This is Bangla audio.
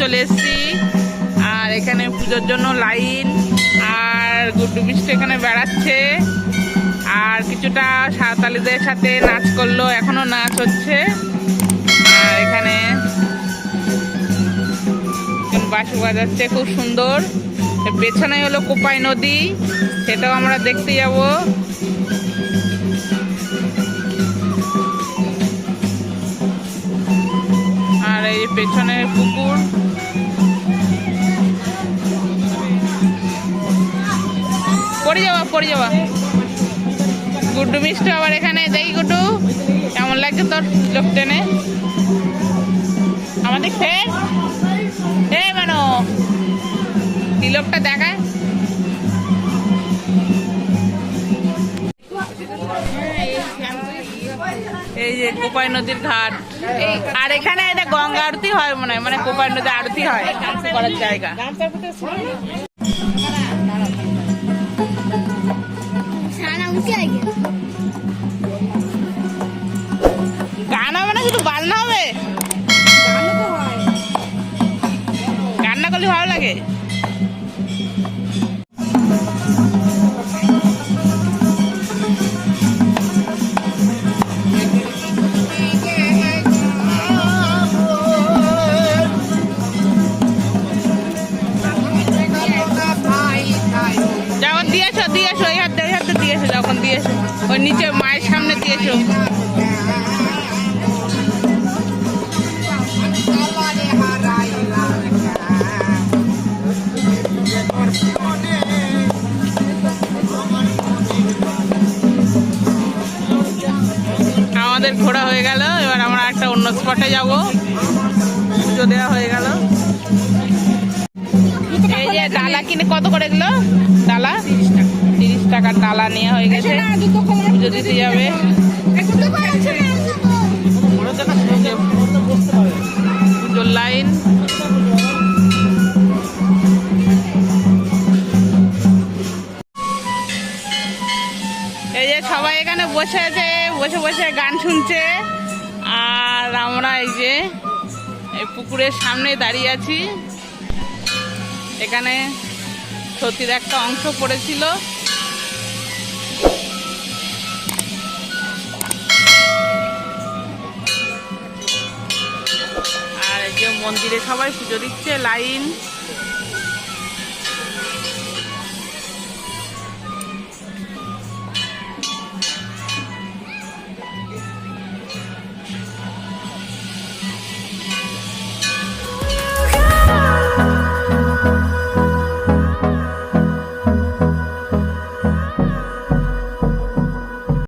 চলে এসেছি। আর এখানে পুজোর জন্য লাইন, আর গুড্ডু মিষ্টি এখানে বেড়াচ্ছে। আর কিছুটা সাঁওতালিদের সাথে নাচ করল, এখনও নাচ হচ্ছে। আর এখানে বাঁশি বাজাচ্ছে, খুব সুন্দর। পেছনে হলো কোপাই নদী, সেটাও আমরা দেখতে যাব। পেছনে পুকুর। পড়ে যাওয়া পড়ে যাওয়া গুড্ডু মিষ্টি আবার এখানে। দেখি গুড্ডু, কেমন লাগছে তোর লোক টেনে? আমাদের ফের এ মানো তিলকটা দেখায়। কোপাই নদীর ঘাট। আর এখানে এটা গঙ্গা আরতি হয় মনে হয় মানে কোপাই নদী আরতি হয়। করার জায়গা। সারা উঠে দিয়েছ দিয়েছ ওই হাতে ওই হাতে দিয়েছ যখন দিয়েছ। ওই নিচে মায়ের সামনে দিয়েছ। আমাদের ঘোরা হয়ে গেল, এবার আমরা একটা অন্য স্পটে যাব। পুজো দেওয়া হয়ে গেল। এই যে ডালা কিনে কত করে এগুলো ডালা? তিরিশ টাকার ডালা নেওয়া হয়ে গেছে। পুজো দিতে যাবে। পুজোর লাইন। এই যে সবাই এখানে বসে আছে বসে বসে গান শুনছে। আর আমরা এই যে এই পুকুরের সামনে দাঁড়িয়ে আছি। এখানে সতীর একটা অংশ পড়েছিল। আর যে মন্দিরে সবাই পুজো দিচ্ছে লাইন।